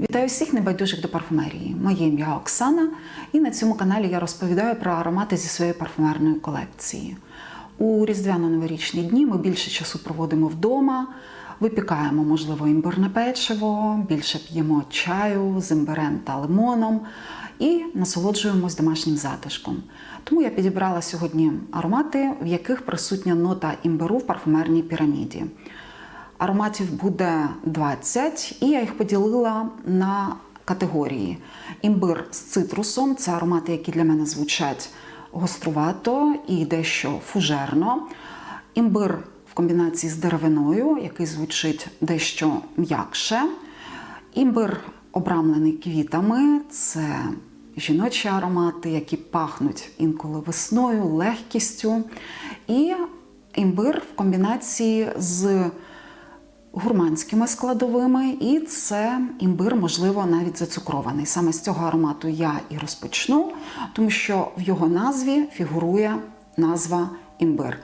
Вітаю всіх небайдужих до парфумерії. Моє ім'я Оксана, і на цьому каналі я розповідаю про аромати зі своєї парфумерної колекції. У різдвяно-новорічні дні ми більше часу проводимо вдома, випікаємо, можливо, імбирне печиво, більше п'ємо чаю з імбирем та лимоном і насолоджуємось домашнім затишком. Тому я підібрала сьогодні аромати, в яких присутня нота імбиру в парфумерній піраміді. Ароматів буде 20, і я їх поділила на категорії. Імбир з цитрусом це аромати, які для мене звучать гострувато і дещо фужерно. Імбир в комбінації з деревиною, який звучить дещо м'якше. Імбир обрамлений квітами це жіночі аромати, які пахнуть інколи весною, легкістю. І імбир в комбінації з гурманськими складовими, і це імбир, можливо, навіть зацукрований. Саме з цього аромату я і розпочну, тому що в його назві фігурує назва імбир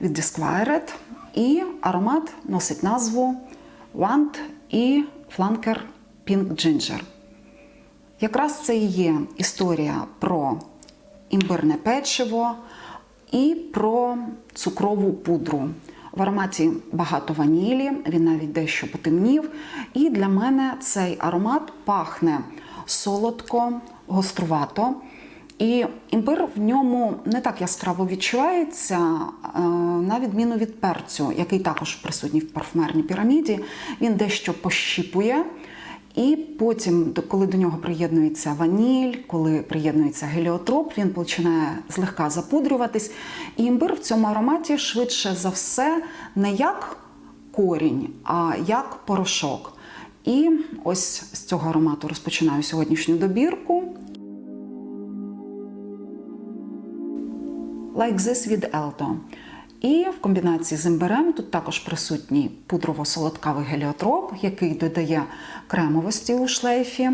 від Disquired, і аромат носить назву Want і Flanker Pink Ginger. Якраз це і є історія про імбирне печиво і про цукрову пудру. В ароматі багато ванілі, він навіть дещо потемнів. І для мене цей аромат пахне солодко, гострувато. І імбир в ньому не так яскраво відчувається, е, на відміну від перцю, який також присутній в парфумерній піраміді. Він дещо пощіпує. І потім, коли до нього приєднується ваніль, коли приєднується геліотроп, він починає злегка запудрюватись. І імбир в цьому ароматі швидше за все не як корінь, а як порошок. І ось з цього аромату розпочинаю сьогоднішню добірку. Like This від Elto. І в комбінації з імбирем тут також присутній пудрово-солодкавий геліотроп, який додає кремовості у шлейфі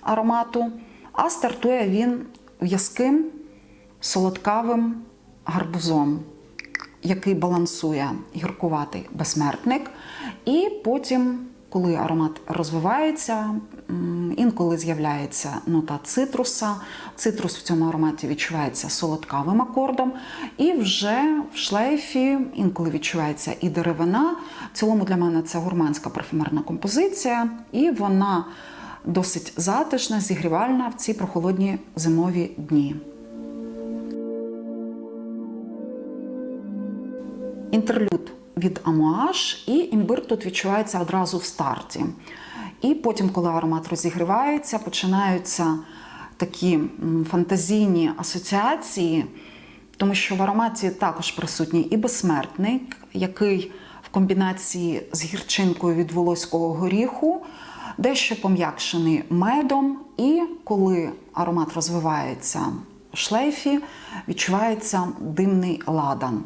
аромату. А стартує він в'язким солодкавим гарбузом, який балансує гіркуватий безсмертник. І потім, коли аромат розвивається, інколи з'являється нота цитруса. Цитрус в цьому ароматі відчувається солодкавим акордом. І вже в шлейфі інколи відчувається і деревина. В цілому для мене це гурманська парфюмерна композиція, і вона досить затишна, зігрівальна в ці прохолодні зимові дні. Інтерлюд від Амуаш, і імбир тут відчувається одразу в старті. І потім, коли аромат розігрівається, починаються такі фантазійні асоціації, тому що в ароматі також присутній і безсмертник, який в комбінації з гірчинкою від волоського горіху, дещо пом'якшений медом, і коли аромат розвивається в шлейфі, відчувається димний ладан.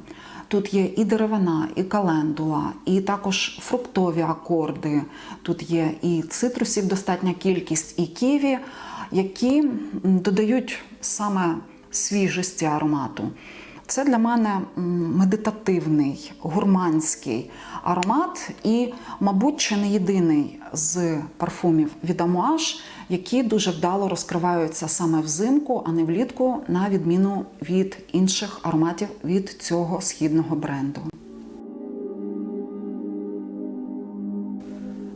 Тут є і деревина, і календула, і також фруктові акорди. Тут є і цитрусів достатня кількість, і ківі, які додають саме свіжості аромату. Це для мене медитативний, гурманський аромат, і, мабуть, чи не єдиний з парфумів від Амуаш, які дуже вдало розкриваються саме взимку, а не влітку, на відміну від інших ароматів від цього східного бренду.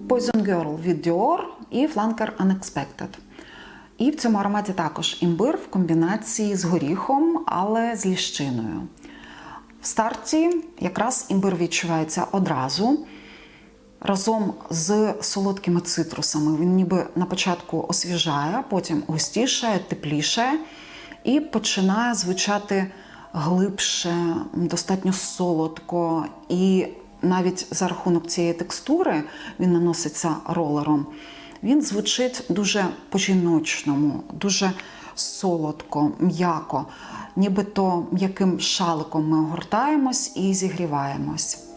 Poison Girl від Dior і Flanker Unexpected. І в цьому ароматі також імбир в комбінації з горіхом, але з ліщиною. В старті якраз імбир відчувається одразу. Разом з солодкими цитрусами. Він ніби на початку освіжає, потім густішає, тепліше і починає звучати глибше, достатньо солодко. І навіть за рахунок цієї текстури він наноситься ролером. Він звучить дуже по-жіночному, дуже солодко, м'яко, нібито м'яким шаликом ми огортаємось і зігріваємось.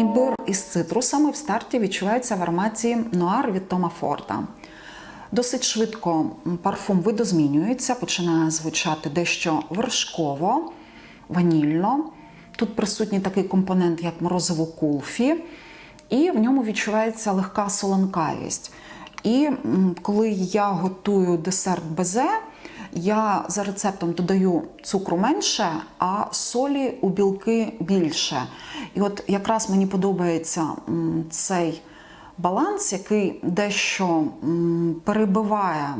Імбир із цитрусами в старті відчувається в ароматі нуар від Тома Форта. Досить швидко парфум видозмінюється, починає звучати дещо вершково, ванільно. Тут присутній такий компонент, як морозиво кулфі. і в ньому відчувається легка солонкавість. І коли я готую десерт безе, я за рецептом додаю цукру менше, а солі у білки більше. І от якраз мені подобається цей баланс, який дещо перебиває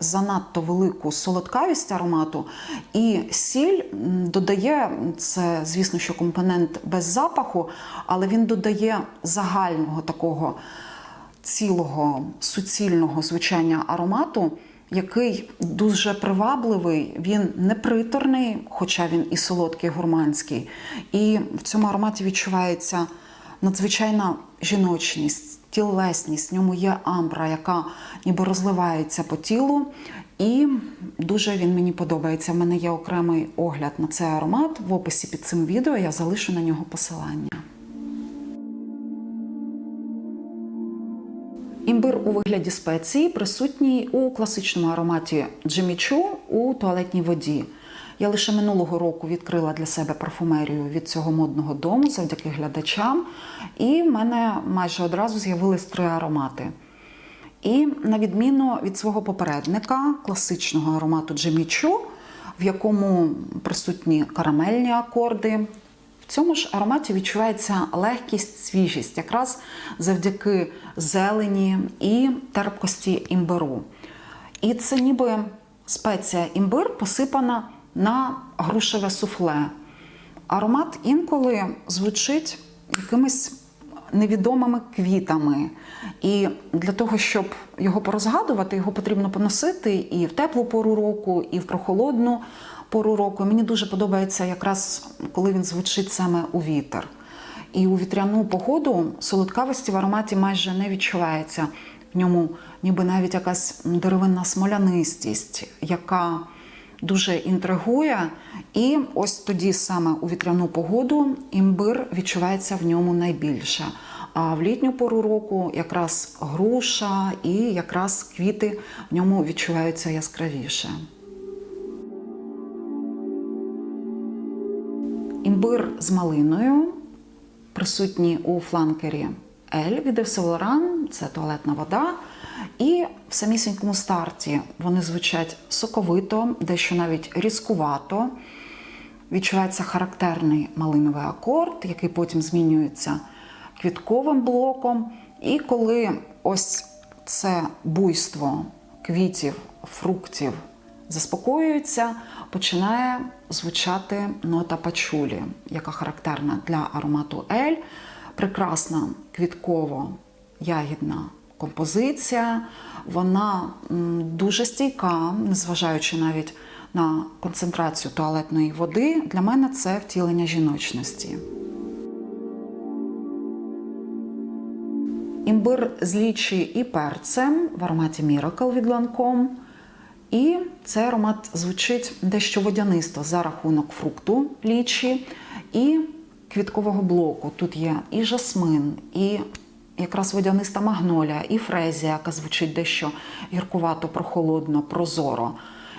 занадто велику солодкавість аромату, і сіль додає це, звісно, що компонент без запаху, але він додає загального такого цілого суцільного звучання аромату, який дуже привабливий, він не приторний, хоча він і солодкий, гурманський. І в цьому ароматі відчувається надзвичайна жіночність, тілесність. В ньому є амбра, яка ніби розливається по тілу. І дуже він мені подобається. В мене є окремий огляд на цей аромат. В описі під цим відео я залишу на нього посилання. Імбир у вигляді спеції присутній у класичному ароматі джемічу у туалетній воді. Я лише минулого року відкрила для себе парфумерію від цього модного дому завдяки глядачам, і в мене майже одразу з'явились три аромати. І на відміну від свого попередника, класичного аромату джемічу, в якому присутні карамельні акорди, в цьому ж ароматі відчувається легкість, свіжість, якраз завдяки зелені і терпкості імбиру. І це ніби спеція імбир посипана на грушеве суфле. Аромат інколи звучить якимись невідомими квітами. І для того, щоб його порозгадувати, його потрібно поносити і в теплу пору року, і в прохолодну пору року. Мені дуже подобається якраз коли він звучить саме у вітер. І у вітряну погоду солодкавості в ароматі майже не відчувається. В ньому ніби навіть якась деревинна смолянистість, яка дуже інтригує. І ось тоді саме у вітряну погоду імбир відчувається в ньому найбільше. А в літню пору року якраз груша і якраз квіти в ньому відчуваються яскравіше. Імбир з малиною присутній у фланкері Ель від Laurent, це туалетна вода. І в самісінькому старті вони звучать соковито, дещо навіть різкувато. Відчувається характерний малиновий акорд, який потім змінюється квітковим блоком. І коли ось це буйство квітів, фруктів заспокоюється, починає звучати нота пачулі, яка характерна для аромату Ель. Прекрасна квітково-ягідна композиція. Вона дуже стійка, незважаючи навіть на концентрацію туалетної води. Для мене це втілення жіночності. Імбир з і перцем в ароматі Miracle від Lancome. І цей аромат звучить дещо водянисто за рахунок фрукту лічі і квіткового блоку. Тут є і жасмин, і якраз водяниста магнолія, і фрезія, яка звучить дещо гіркувато, прохолодно, прозоро.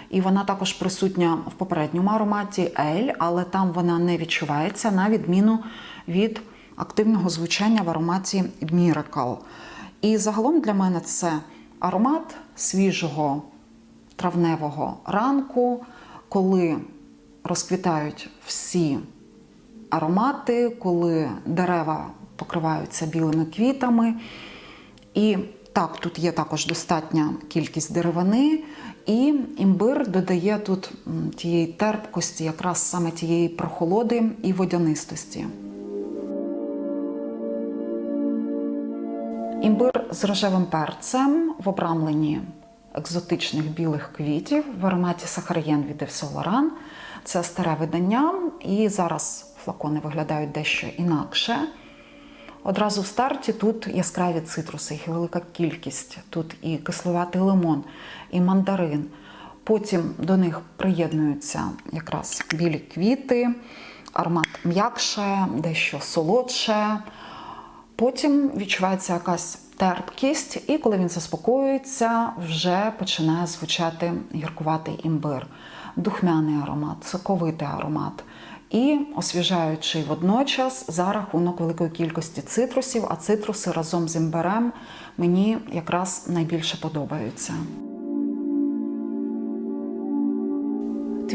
І вона також присутня в попередньому ароматі Ель, але там вона не відчувається, на відміну від активного звучання в ароматі Miracle. І загалом для мене це аромат свіжого травневого ранку, коли розквітають всі аромати, коли дерева покриваються білими квітами. І так, тут є також достатня кількість деревини, і імбир додає тут тієї терпкості, якраз саме тієї прохолоди і водянистості. Імбир з рожевим перцем в обрамленні екзотичних білих квітів в ароматі Сахар'єн від Yves Це старе видання, і зараз флакони виглядають дещо інакше. Одразу в старті тут яскраві цитруси, їх велика кількість. Тут і кисловатий лимон, і мандарин. Потім до них приєднуються якраз білі квіти, аромат м'якше, дещо солодше. Потім відчувається якась терпкість, і коли він заспокоюється, вже починає звучати гіркуватий імбир, духмяний аромат, соковитий аромат. і освіжаючий водночас за рахунок великої кількості цитрусів, а цитруси разом з імбирем мені якраз найбільше подобаються.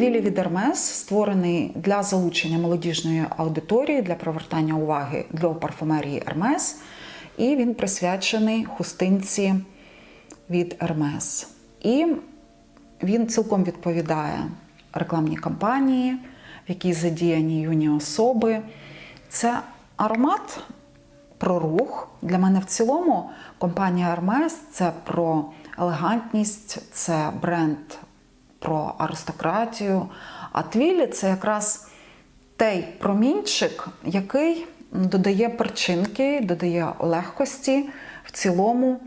Твілі від Hermes створений для залучення молодіжної аудиторії, для привертання уваги до парфумерії Hermes, і він присвячений хустинці від Hermes. І він цілком відповідає рекламній кампанії, в якій задіяні юні особи. Це аромат про рух. Для мене в цілому компанія Hermes – це про елегантність, це бренд про аристократію. А твілі це якраз той промінчик, який додає перчинки, додає легкості в цілому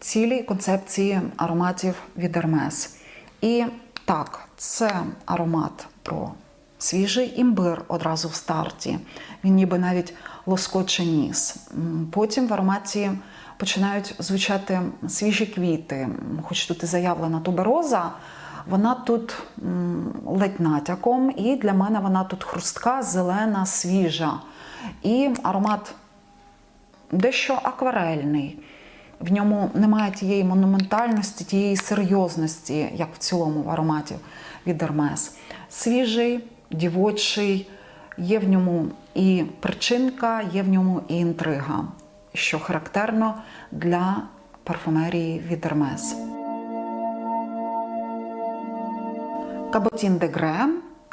цілій концепції ароматів від Hermes. І так, це аромат про свіжий імбир одразу в старті. Він ніби навіть лоскоче ніс. Потім в ароматі починають звучати свіжі квіти. Хоч тут і заявлена тубероза, вона тут ледь натяком, і для мене вона тут хрустка, зелена, свіжа. І аромат дещо акварельний. В ньому немає тієї монументальності, тієї серйозності, як в цілому в ароматі від Hermes. Свіжий, дівочий, є в ньому і причинка, є в ньому і інтрига, що характерно для парфумерії від Hermes. Каботін де Гре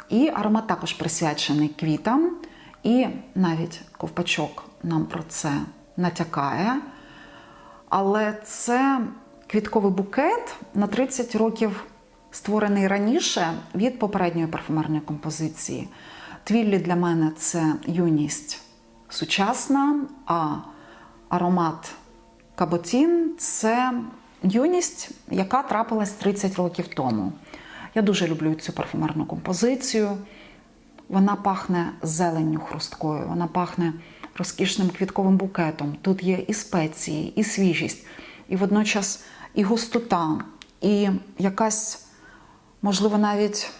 і аромат також присвячений квітам, і навіть ковпачок нам про це натякає. Але це квітковий букет на 30 років створений раніше від попередньої парфумерної композиції. Твіллі для мене це юність сучасна, а аромат Каботін це юність, яка трапилась 30 років тому. Я дуже люблю цю парфумерну композицію. Вона пахне зеленню хрусткою, вона пахне розкішним квітковим букетом. Тут є і спеції, і свіжість, і водночас і густота, і якась, можливо, навіть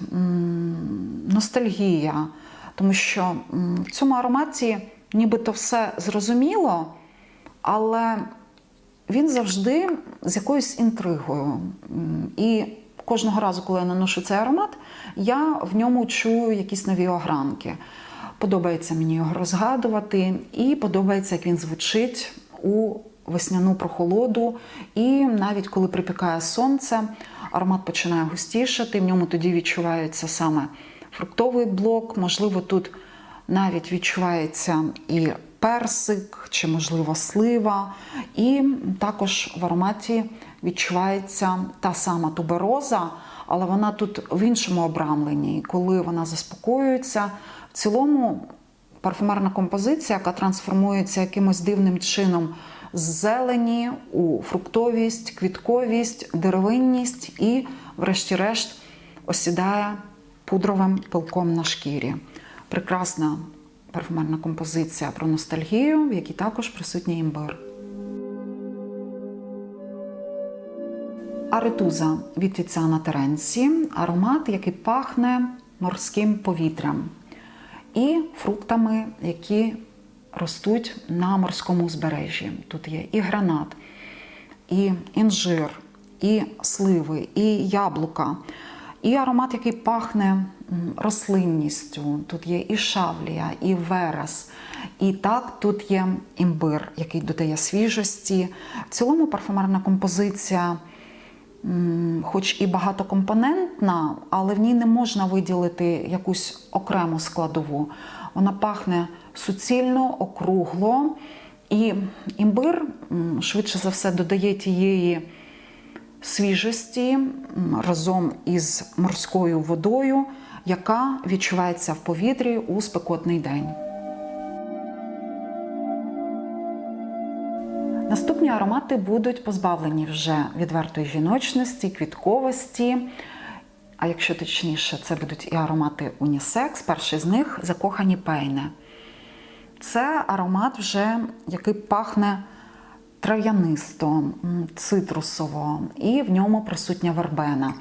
ностальгія. Тому що в цьому ароматі нібито все зрозуміло, але він завжди з якоюсь інтригою. І кожного разу, коли я наношу цей аромат, я в ньому чую якісь нові огранки. Подобається мені його розгадувати, і подобається, як він звучить у весняну прохолоду. І навіть коли припікає сонце, аромат починає густішати, в ньому тоді відчувається саме фруктовий блок, можливо, тут навіть відчувається і персик, чи, можливо, слива. І також в ароматі відчувається та сама тубероза, але вона тут в іншому обрамленні. І коли вона заспокоюється, в цілому парфумерна композиція, яка трансформується якимось дивним чином з зелені у фруктовість, квітковість, деревинність і, врешті-решт, осідає пудровим пилком на шкірі. Прекрасна парфумерна композиція про ностальгію, в якій також присутній імбир. Аретуза від Тіціана Теренсі. Аромат, який пахне морським повітрям і фруктами, які ростуть на морському узбережжі. Тут є і гранат, і інжир, і сливи, і яблука. І аромат, який пахне рослинністю. Тут є і шавлія, і верес. І так, тут є імбир, який додає свіжості. В цілому парфумерна композиція, хоч і багатокомпонентна, але в ній не можна виділити якусь окрему складову. Вона пахне суцільно, округло. І імбир, швидше за все, додає тієї свіжості разом із морською водою, яка відчувається в повітрі у спекотний день. Наступні аромати будуть позбавлені вже відвертої жіночності, квітковості. А якщо точніше, це будуть і аромати унісекс. Перший з них закохані пейне. Це аромат, вже, який пахне трав'янисто, цитрусово, і в ньому присутня вербена.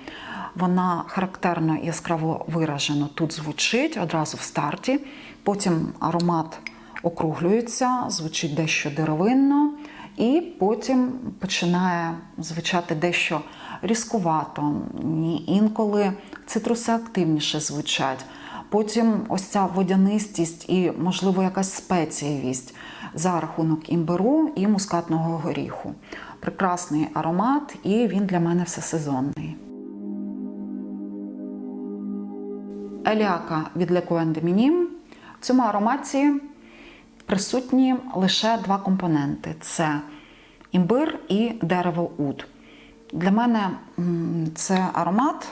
Вона характерно яскраво виражено тут звучить одразу в старті. Потім аромат округлюється, звучить дещо деревинно, і потім починає звучати дещо різкувато. Інколи цитруси активніше звучать. Потім ось ця водянистість і, можливо, якась спецієвість за рахунок імбиру і мускатного горіху. Прекрасний аромат, і він для мене всесезонний. Еліака від Coin. В цьому ароматі присутні лише два компоненти: це імбир і дерево уд. Для мене це аромат,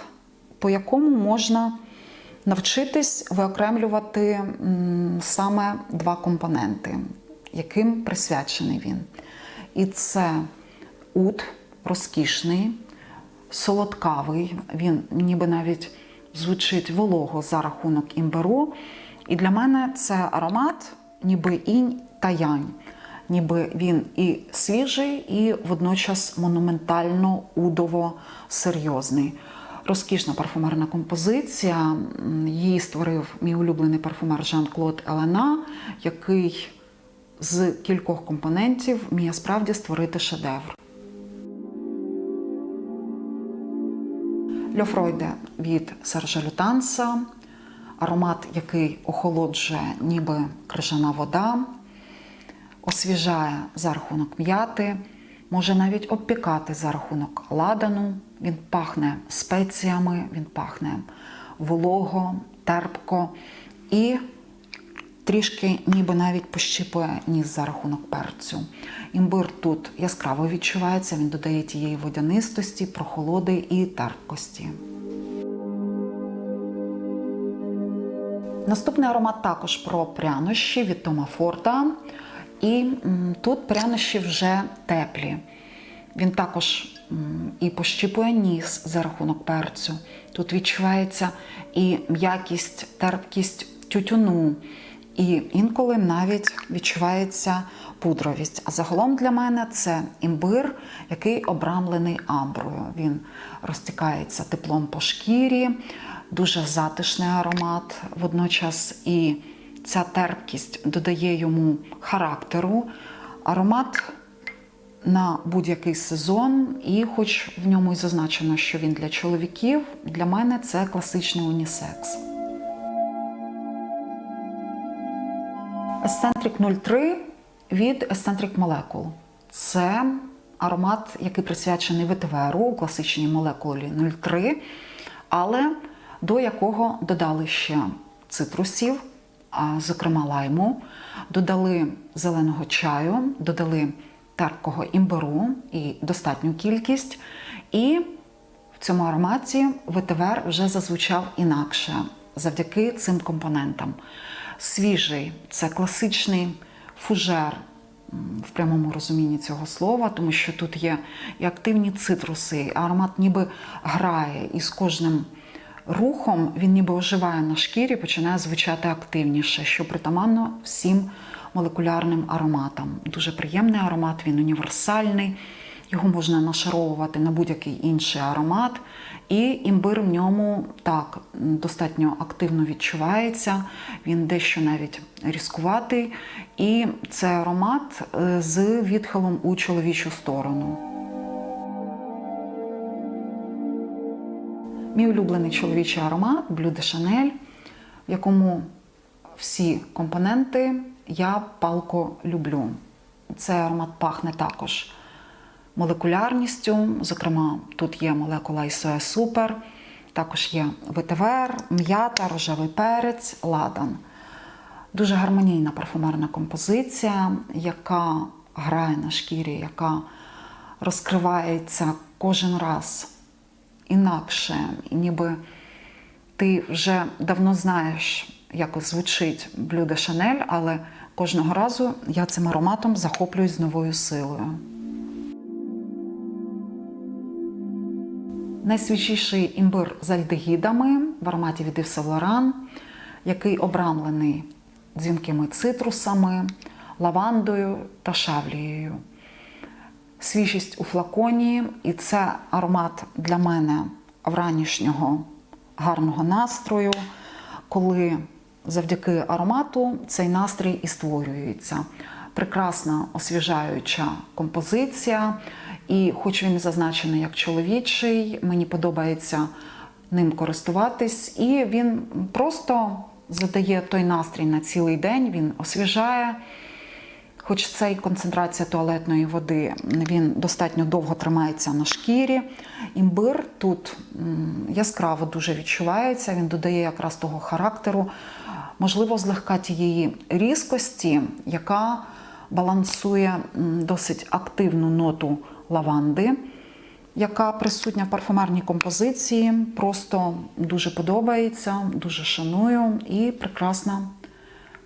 по якому можна навчитись виокремлювати саме два компоненти, яким присвячений він. І це ут розкішний, солодкавий, він ніби навіть звучить волого за рахунок імбиру. І для мене це аромат, ніби інь та янь. Ніби він і свіжий, і водночас монументально удово серйозний. Розкішна парфумерна композиція. Її створив мій улюблений парфумер Жан-Клод Елена, який з кількох компонентів вміє справді створити шедевр. Льофройде від Сержа Лютанса, аромат, який охолоджує, ніби крижана вода, освіжає за рахунок м'яти, може навіть обпікати за рахунок ладану. Він пахне спеціями, він пахне волого, терпко і трішки ніби навіть пощипує ніс за рахунок перцю. Імбир тут яскраво відчувається, він додає тієї водянистості, прохолоди і терпкості. Наступний аромат також про прянощі від Тома Форда. І тут прянощі вже теплі. Він також і пощіпує ніс за рахунок перцю. Тут відчувається і м'якість, терпкість тютюну, і інколи навіть відчувається пудровість. А загалом для мене це імбир, який обрамлений амброю. Він розтікається теплом по шкірі, дуже затишний аромат. Водночас і ця терпкість додає йому характеру. Аромат на будь-який сезон, і, хоч в ньому й зазначено, що він для чоловіків, для мене це класичний унісекс. Eccentric 03 від Eccentric Molecule. Це аромат, який присвячений ветиверу у класичній молекулі 03, але до якого додали ще цитрусів, зокрема лайму, додали зеленого чаю, додали терпкого імбиру і достатню кількість. І в цьому ароматі ветивер вже зазвучав інакше завдяки цим компонентам. Свіжий це класичний фужер в прямому розумінні цього слова, тому що тут є і активні цитруси, аромат ніби грає, і з кожним рухом він ніби оживає на шкірі, починає звучати активніше, що притаманно всім молекулярним ароматам. Дуже приємний аромат, він універсальний. Його можна нашаровувати на будь-який інший аромат. І імбир в ньому так достатньо активно відчувається, він дещо навіть різкуватий. І це аромат е, з відхилом у чоловічу сторону. Мій улюблений чоловічий аромат Bleu de Chanel, в якому всі компоненти я палко люблю. Цей аромат пахне також молекулярністю. Зокрема, тут є молекула Ісоя Супер, також є ветивер, м'ята, рожевий перець, ладан. Дуже гармонійна парфумерна композиція, яка грає на шкірі, яка розкривається кожен раз інакше, ніби ти вже давно знаєш, як звучить блюдо Шанель, але кожного разу я цим ароматом захоплююсь з новою силою. Найсвіжіший імбир з альдегідами в ароматі від Yves який обрамлений дзвінкими цитрусами, лавандою та шавлією. Свіжість у флаконі, і це аромат для мене вранішнього гарного настрою, коли завдяки аромату цей настрій і створюється. Прекрасна освіжаюча композиція, і хоч він зазначений як чоловічий, мені подобається ним користуватись, і він просто задає той настрій на цілий день, він освіжає. Хоч це і концентрація туалетної води, він достатньо довго тримається на шкірі. Імбир тут яскраво дуже відчувається, він додає якраз того характеру, можливо, злегка тієї різкості, яка балансує досить активну ноту лаванди, яка присутня в парфумерній композиції. Просто дуже подобається, дуже шаную і прекрасна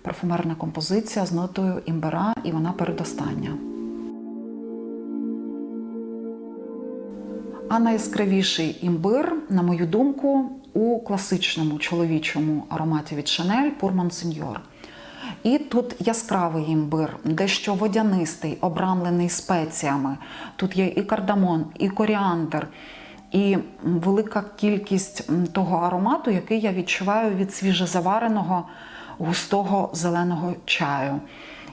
парфумерна композиція з нотою імбира, і вона передостання. А найяскравіший імбир, на мою думку, у класичному чоловічому ароматі від Chanel Pour Monseigneur. І тут яскравий імбир, дещо водянистий, обрамлений спеціями. Тут є і кардамон, і коріандр, і велика кількість того аромату, який я відчуваю від свіжезавареного густого зеленого чаю.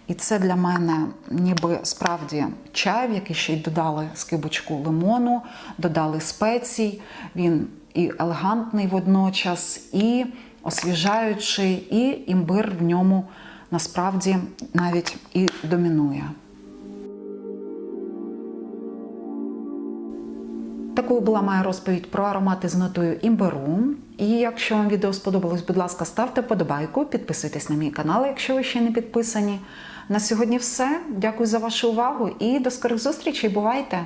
І це для мене ніби справді чай, в який ще й додали скибочку лимону, додали спецій. Він і елегантний водночас, і освіжаючий, і імбир в ньому насправді навіть і домінує. Такою була моя розповідь про аромати з нотою імбиру. І якщо вам відео сподобалось, будь ласка, ставте подобайку, підписуйтесь на мій канал, якщо ви ще не підписані. На сьогодні все. Дякую за вашу увагу і до скорих зустрічей. Бувайте!